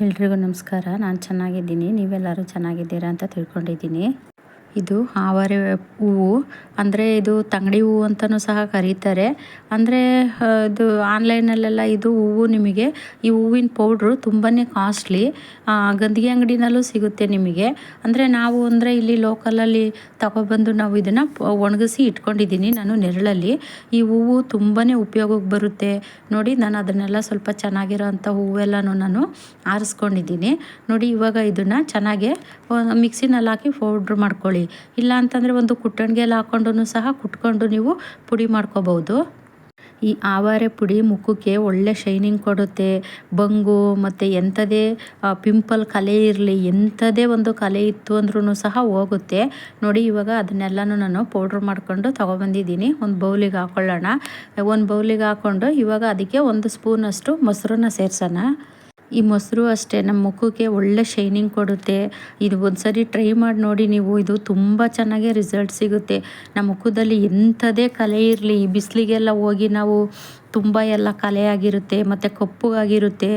ಎಲ್ರಿಗೂ ನಮಸ್ಕಾರ. ನಾನು ಚೆನ್ನಾಗಿದ್ದೀನಿ. ನೀವೆಲ್ಲರೂ ಚೆನ್ನಾಗಿದ್ದೀರಾ ಅಂತ ತಿಳ್ಕೊಂಡಿದ್ದೀನಿ. ಇದು ಆವರೆ ಹೂವು. ಅಂದರೆ ಇದು ತಂಗಡಿ ಹೂವು ಅಂತಲೂ ಸಹ ಕರೀತಾರೆ. ಅಂದರೆ ಇದು ಆನ್ಲೈನಲ್ಲೆಲ್ಲ ಇದು ಹೂವು ನಿಮಗೆ, ಈ ಹೂವಿನ ಪೌಡ್ರು ತುಂಬಾ ಕಾಸ್ಟ್ಲಿ ಗಂದಿಗೆ ಅಂಗಡಿನಲ್ಲೂ ಸಿಗುತ್ತೆ ನಿಮಗೆ. ಅಂದರೆ ನಾವು ಅಂದರೆ ಇಲ್ಲಿ ಲೋಕಲಲ್ಲಿ ತಗೊಬಂದು ನಾವು ಇದನ್ನು ಒಣಗಿಸಿ ಇಟ್ಕೊಂಡಿದ್ದೀನಿ ನಾನು ನೆರಳಲ್ಲಿ. ಈ ಹೂವು ತುಂಬಾ ಉಪಯೋಗಕ್ಕೆ ಬರುತ್ತೆ. ನೋಡಿ, ನಾನು ಅದನ್ನೆಲ್ಲ ಸ್ವಲ್ಪ ಚೆನ್ನಾಗಿರೋ ಅಂಥ ಹೂವೆಲ್ಲನೂ ನಾನು ಆರಿಸ್ಕೊಂಡಿದ್ದೀನಿ. ನೋಡಿ, ಇವಾಗ ಇದನ್ನು ಚೆನ್ನಾಗೆ ಮಿಕ್ಸಿನಲ್ಲಿ ಹಾಕಿ ಪೌಡ್ರ್ ಮಾಡ್ಕೊಳ್ಳಿ. ಇಲ್ಲ ಅಂತಂದರೆ ಒಂದು ಕುಟ್ಟಣಿಗೆಲ್ಲ ಹಾಕ್ಕೊಂಡು ಸಹ ಕುಟ್ಕೊಂಡು ನೀವು ಪುಡಿ ಮಾಡ್ಕೋಬೋದು. ಈ ಆವಾರೆ ಪುಡಿ ಮುಖಕ್ಕೆ ಒಳ್ಳೆ ಶೈನಿಂಗ್ ಕೊಡುತ್ತೆ. ಬಂಗು ಮತ್ತು ಎಂಥದೇ ಪಿಂಪಲ್ ಕಲೆ ಇರಲಿ ಎಂಥದೇ ಒಂದು ಕಲೆ ಇತ್ತು ಅಂದ್ರೂ ಸಹ ಹೋಗುತ್ತೆ. ನೋಡಿ ಇವಾಗ ಅದನ್ನೆಲ್ಲನೂ ನಾನು ಪೌಡ್ರ್ ಮಾಡಿಕೊಂಡು ತೊಗೊಬಂದಿದ್ದೀನಿ. ಒಂದು ಬೌಲಿಗೆ ಹಾಕ್ಕೊಳ್ಳೋಣ ಒಂದು ಬೌಲಿಗೆ ಹಾಕ್ಕೊಂಡು ಇವಾಗ ಅದಕ್ಕೆ ಒಂದು ಸ್ಪೂನಷ್ಟು ಮೊಸರನ್ನ ಸೇರಿಸೋಣ. ಈ ಮೊಸರು ಅಷ್ಟೇ ನಮ್ಮ ಮುಖಕ್ಕೆ ಒಳ್ಳೆ ಶೈನಿಂಗ್ ಕೊಡುತ್ತೆ. ಇದು ಒಂದ್ಸರಿ ಟ್ರೈ ಮಾಡಿ ನೋಡಿ ನೀವು, ಇದು ತುಂಬ ಚೆನ್ನಾಗಿ ರಿಸಲ್ಟ್ ಸಿಗುತ್ತೆ. ನಮ್ಮ ಮುಖದಲ್ಲಿ ಎಂಥದೇ ಕಲೆ ಇರಲಿ ಬಿಸಿಲಿಗೆಲ್ಲ ಹೋಗಿ ನಾವು ತುಂಬ ಎಲ್ಲ ಕಲೆಯಾಗಿರುತ್ತೆ, ಮತ್ತು ಕಪ್ಪುಗಾಗಿರುತ್ತೆ,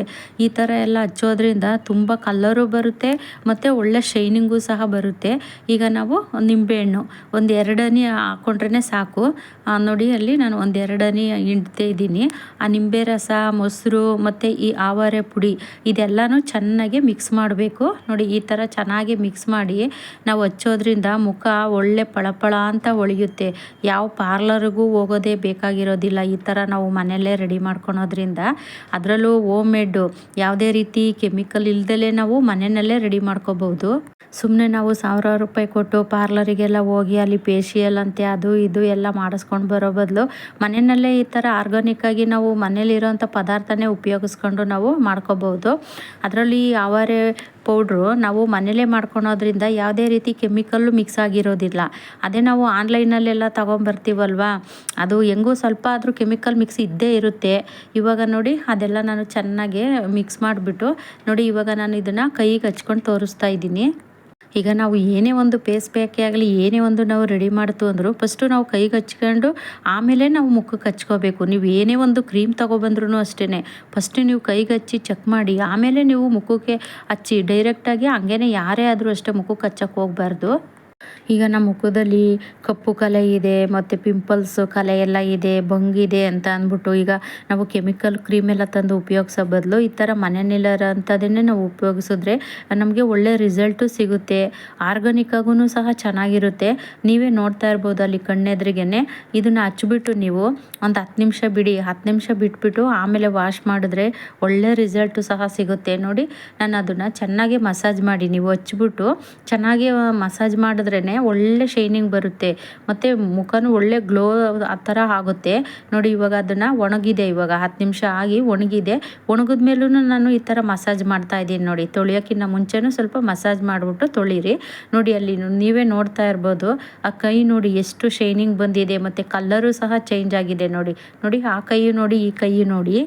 ಈ ಥರ ಎಲ್ಲ ಹಚ್ಚೋದ್ರಿಂದ ತುಂಬ ಕಲ್ಲರು ಬರುತ್ತೆ, ಮತ್ತು ಒಳ್ಳೆ ಶೈನಿಂಗು ಸಹ ಬರುತ್ತೆ. ಈಗ ನಾವು ನಿಂಬೆಹಣ್ಣು ಒಂದು ಎರಡನೇ ಹಾಕ್ಕೊಂಡ್ರೆ ಸಾಕು. ನೋಡಿ ಅಲ್ಲಿ ನಾನು ಒಂದು ಎರಡನೇ ಹಿಂಡ್ತಾ ಇದ್ದೀನಿ. ಆ ನಿಂಬೆ ರಸ, ಮೊಸರು, ಮತ್ತು ಈ ಆವಾರೆ ಪುಡಿ, ಇದೆಲ್ಲನೂ ಚೆನ್ನಾಗಿ ಮಿಕ್ಸ್ ಮಾಡಬೇಕು. ನೋಡಿ, ಈ ಥರ ಚೆನ್ನಾಗಿ ಮಿಕ್ಸ್ ಮಾಡಿ ನಾವು ಹಚ್ಚೋದ್ರಿಂದ ಮುಖ ಒಳ್ಳೆ ಪಳಪಳ ಅಂತ ಒಳಿಯುತ್ತೆ. ಯಾವ ಪಾರ್ಲರ್ಗೂ ಹೋಗೋದೇ ಬೇಕಾಗಿರೋದಿಲ್ಲ, ಈ ಥರ ನಾವು ಮನೆಯಲ್ಲೇ ರೆಡಿ ಮಾಡ್ಕೊಳೋದ್ರಿಂದ ಅದರಲ್ಲೂ ಓಮ್ ಮೇಡು ಯಾವುದೇ ರೀತಿ ಕೆಮಿಕಲ್ ಇಲ್ದಲೇ ನಾವು ಮನೆಯಲ್ಲೇ ರೆಡಿ ಮಾಡ್ಕೋಬಹುದು ಸುಮ್ಮನೆ ನಾವು ಸಾವಿರಾರು ರೂಪಾಯಿ ಕೊಟ್ಟು ಪಾರ್ಲರಿಗೆಲ್ಲ ಹೋಗಿ ಅಲ್ಲಿ ಫೇಶಿಯಲ್ ಅಂತೆ ಅದು ಇದು ಎಲ್ಲ ಮಾಡಿಸ್ಕೊಂಡು ಬರೋ ಬದಲು ಮನೆಯಲ್ಲೇ ಈ ಥರ ಆರ್ಗಾನಿಕ್ಕಾಗಿ ನಾವು ಮನೇಲಿರೋಂಥ ಪದಾರ್ಥನೇ ಉಪಯೋಗಿಸ್ಕೊಂಡು ನಾವು ಮಾಡ್ಕೋಬಹುದು ಅದರಲ್ಲಿ ಅವರೇ ಪೌಡ್ರು ನಾವು ಮನೇಲೇ ಮಾಡ್ಕೊಳೋದ್ರಿಂದ ಯಾವುದೇ ರೀತಿ ಕೆಮಿಕಲ್ಲು ಮಿಕ್ಸ್ ಆಗಿರೋದಿಲ್ಲ. ಅದೇ ನಾವು ಆನ್ಲೈನಲ್ಲೆಲ್ಲ ತೊಗೊಂಬರ್ತೀವಲ್ವ? ಅದು ಹೆಂಗೂ ಸ್ವಲ್ಪ ಆದರೂ ಕೆಮಿಕಲ್ ಮಿಕ್ಸ್ ಇರುತ್ತೆ. ಇವಾಗ ನೋಡಿ, ಅದೆಲ್ಲ ನಾನು ಚೆನ್ನಾಗಿ ಮಿಕ್ಸ್ ಮಾಡಿಬಿಟ್ಟು ನೋಡಿ, ಇವಾಗ ನಾನು ಇದನ್ನು ಕೈಗೆ ಹಚ್ಕೊಂಡು ತೋರಿಸ್ತಾ ಇದ್ದೀನಿ. ಈಗ ನಾವು ಏನೇ ಒಂದು ಪೇಸ್ ಪ್ಯಾಕೆ ಆಗಲಿ, ಏನೇ ಒಂದು ನಾವು ರೆಡಿ ಮಾಡ್ತು ಅಂದರೂ ಫಸ್ಟು ನಾವು ಕೈಗೆ ಹಚ್ಕೊಂಡು ಆಮೇಲೆ ನಾವು ಮುಖಕ್ಕೆ ಹಚ್ಕೋಬೇಕು. ನೀವು ಏನೇ ಒಂದು ಕ್ರೀಮ್ ತೊಗೊಬಂದ್ರೂ ಅಷ್ಟೇ ಫಸ್ಟ್ ನೀವು ಕೈಗೆ ಹಚ್ಚಿ ಚೆಕ್ ಮಾಡಿ, ಆಮೇಲೆ ನೀವು ಮುಖಕ್ಕೆ ಹಚ್ಚಿ ಡೈರೆಕ್ಟಾಗಿ ಹಂಗೆ ಯಾರೇ ಆದರೂ ಅಷ್ಟೇ ಮುಖಕ್ಕೆ ಹಚ್ಚಕ್ಕೆ ಹೋಗ್ಬಾರ್ದು. ಈಗ ನಮ್ಮ ಮುಖದಲ್ಲಿ ಕಪ್ಪು ಕಲೆ ಇದೆ, ಮತ್ತು ಪಿಂಪಲ್ಸು ಕಲೆ ಎಲ್ಲ ಇದೆ ಬಂಗಿದೆ ಅಂತ ಅಂದ್ಬಿಟ್ಟು ಈಗ ನಾವು ಕೆಮಿಕಲ್ ಕ್ರೀಮ್ ಎಲ್ಲ ತಂದು ಉಪಯೋಗಿಸೋ ಬದಲು ಈ ಥರ ಮನೆಯಲ್ಲಿರೋಂಥದ್ದನ್ನೇ ನಾವು ಉಪಯೋಗಿಸಿದ್ರೆ ನಮಗೆ ಒಳ್ಳೆ ರಿಸಲ್ಟು ಸಿಗುತ್ತೆ. ಆರ್ಗಾನಿಕ್ಕಾಗೂ ಸಹ ಚೆನ್ನಾಗಿರುತ್ತೆ. ನೀವೇ ನೋಡ್ತಾ ಇರ್ಬೋದು ಅಲ್ಲಿ ಕಣ್ಣೆದ್ರಿಗೇ ಇದನ್ನು ಹಚ್ಚಿಬಿಟ್ಟು ನೀವು ಒಂದು ಹತ್ತು ನಿಮಿಷ ಬಿಡಿ. ಹತ್ತು ನಿಮಿಷ ಬಿಟ್ಬಿಟ್ಟು ಆಮೇಲೆ ವಾಶ್ ಮಾಡಿದ್ರೆ ಒಳ್ಳೆ ರಿಸಲ್ಟು ಸಹ ಸಿಗುತ್ತೆ. ನೋಡಿ ನಾನು ಅದನ್ನು ಚೆನ್ನಾಗಿ ಮಸಾಜ್ ಮಾಡಿ ನೀವು ಹಚ್ಬಿಟ್ಟು ಚೆನ್ನಾಗಿ ಮಸಾಜ್ ಮಾಡಿದ್ರೇ ಒಳ್ಳೆ ಶೈನಿಂಗ್ ಬರುತ್ತೆ. ಮತ್ತು ಮುಖನೂ ಒಳ್ಳೆ ಗ್ಲೋ ಆ ಥರ ಆಗುತ್ತೆ. ನೋಡಿ ಇವಾಗ ಅದನ್ನು ಒಣಗಿದೆ ಇವಾಗ, ಹತ್ತು ನಿಮಿಷ ಆಗಿ ಒಣಗಿದೆ. ಒಣಗಿದ ಮೇಲೂ ನಾನು ಈ ಥರ ಮಸಾಜ್ ಮಾಡ್ತಾ ಇದ್ದೀನಿ ನೋಡಿ. ತೊಳೆಯೋಕ್ಕಿಂತ ಮುಂಚೆನೂ ಸ್ವಲ್ಪ ಮಸಾಜ್ ಮಾಡಿಬಿಟ್ಟು ತೊಳೀರಿ. ನೋಡಿ ಅಲ್ಲಿ ನೀವೇ ನೋಡ್ತಾ ಇರ್ಬೋದು, ಆ ಕೈ ನೋಡಿ ಎಷ್ಟು ಶೈನಿಂಗ್ ಬಂದಿದೆ, ಮತ್ತು ಕಲ್ಲರು ಸಹ ಚೇಂಜ್ ಆಗಿದೆ ನೋಡಿ. ನೋಡಿ ಆ ಕೈಯು ನೋಡಿ, ಈ ಕೈ ನೋಡಿ.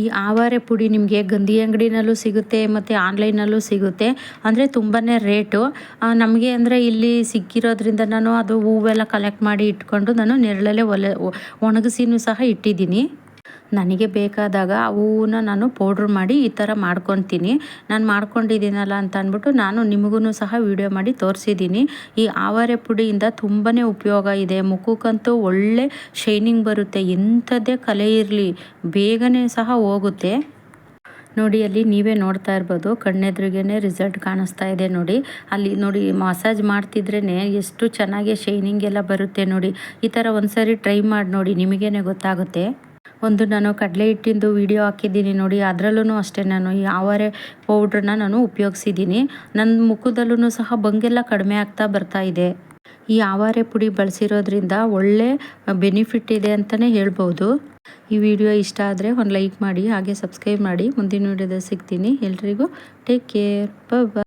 ಈ ಆವಾರೆ ಪುಡಿ ನಿಮಗೆ ಗಂಧಿ ಅಂಗಡಿನಲ್ಲೂ ಸಿಗುತ್ತೆ ಮತ್ತು ಆನ್ಲೈನಲ್ಲೂ ಸಿಗುತ್ತೆ. ಅಂದರೆ ತುಂಬಾ ರೇಟು. ನಮಗೆ ಅಂದರೆ ಇಲ್ಲಿ ಸಿಕ್ಕಿರೋದ್ರಿಂದ ನಾನು ಅದು ಹೂವೆಲ್ಲ ಕಲೆಕ್ಟ್ ಮಾಡಿ ಇಟ್ಕೊಂಡು ನಾನು ನೆರಳಲ್ಲೇ ಒಲೆ ಒಣಗಿಸಿನೂ ಸಹ ಇಟ್ಟಿದ್ದೀನಿ. ನನಗೆ ಬೇಕಾದಾಗ ಆ ಹೂವನ್ನ ನಾನು ಪೌಡ್ರ್ ಮಾಡಿ ಈ ಥರ ಮಾಡ್ಕೊತೀನಿ. ನಾನು ಮಾಡ್ಕೊಂಡಿದ್ದೀನಲ್ಲ ಅಂತ ಅಂದ್ಬಿಟ್ಟು ನಾನು ನಿಮಗೂ ಸಹ ವಿಡಿಯೋ ಮಾಡಿ ತೋರಿಸಿದ್ದೀನಿ. ಈ ಆವಾರೆ ಪುಡಿಯಿಂದ ತುಂಬಾ ಉಪಯೋಗ ಇದೆ. ಮುಖಕ್ಕಂತೂ ಒಳ್ಳೆ ಶೈನಿಂಗ್ ಬರುತ್ತೆ. ಎಂಥದ್ದೇ ಕಲೆ ಇರಲಿ, ಬೇಗನೆ ಸಹ ಹೋಗುತ್ತೆ. ನೋಡಿ, ಅಲ್ಲಿ ನೀವೇ ನೋಡ್ತಾ ಇರ್ಬೋದು. ಕಣ್ಣೆದ್ರಿಗೇ ರಿಸಲ್ಟ್ ಕಾಣಿಸ್ತಾ ಇದೆ ನೋಡಿ. ಅಲ್ಲಿ ನೋಡಿ ಮಸಾಜ್ ಮಾಡ್ತಿದ್ರೇ ಎಷ್ಟು ಚೆನ್ನಾಗಿ ಶೈನಿಂಗ್ ಎಲ್ಲ ಬರುತ್ತೆ ನೋಡಿ. ಈ ಥರ ಒಂದ್ಸರಿ ಟ್ರೈ ಮಾಡಿ ನೋಡಿ. ನಿಮಗೇನೆ ಗೊತ್ತಾಗುತ್ತೆ. ಒಂದು ನಾನು ಕಡಲೆ ಹಿಟ್ಟಿಂದು ವಿಡಿಯೋ ಹಾಕಿದ್ದೀನಿ ನೋಡಿ ಅದರಲ್ಲೂ ಅಷ್ಟೇ ನಾನು ಯಾವರೆ ಪೌಡ್ರನ್ನ ನಾನು ಉಪಯೋಗಿಸಿದ್ದೀನಿ. ನನ್ನ ಮುಖದಲ್ಲೂ ಸಹ ಬಂಗೆಲ್ಲ ಕಡಿಮೆ ಆಗ್ತಾ ಬರ್ತಾ ಇದೆ. ಈ ಆವಾರೆ ಪುಡಿ ಬಳಸಿರೋದ್ರಿಂದ ಒಳ್ಳೆ ಬೆನಿಫಿಟ್ ಇದೆ ಅಂತಲೇ ಹೇಳ್ಬೋದು. ಈ ವಿಡಿಯೋ ಇಷ್ಟ ಆದರೆ ಒಂದು ಲೈಕ್ ಮಾಡಿ, ಹಾಗೆ ಸಬ್ಸ್ಕ್ರೈಬ್ ಮಾಡಿ. ಮುಂದಿನ ವಿಡಿಯೋದಲ್ಲಿ ಸಿಗ್ತೀನಿ. ಎಲ್ರಿಗೂ ಟೇಕ್ ಕೇರ್ ಬಾಯ್